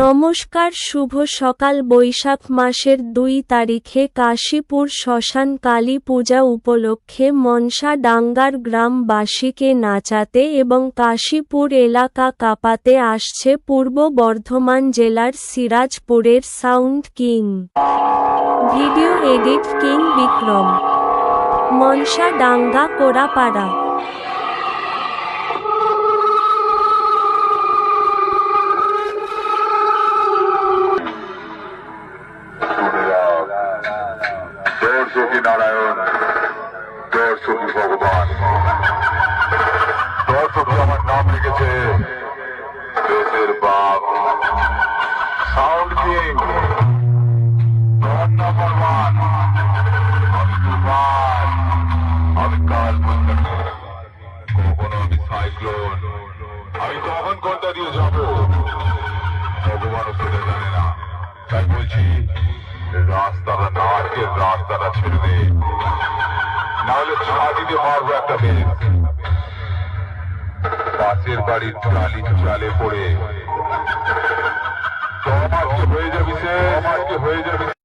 নমস্কার, শুভ সকাল। বৈশাখ মাসের দুই তারিখে কাশীপুর শ্মশান কালী পূজা উপলক্ষে মনসা ডাঙ্গার গ্রামবাসীকে নাচাতে এবং কাশীপুর এলাকা কাঁপাতে আসছে পূর্ব বর্ধমান জেলার সিরাজপুরের sound king. Video edit king Bikram. Mansa Danga Korapara. সখী নারায়ণ সখী ভগবান সখী আমার নাম লিখেছে দেশের বাপ সাউন্ড কিং ওয়ান আমি তুফান আমি কাল কখনো আমি সাইক্লোন আমি কখন কোনটা দিয়ে যাব ভগবানও সেটা রাস্তাটা না আটকে ছেড়ে দে নাহলে ছাদি দিয়ে মারবো একটা মেয়ে পাশের বাড়ির টালি চালে পড়ে। হয়ে যাবি সে হয়ে যাবি?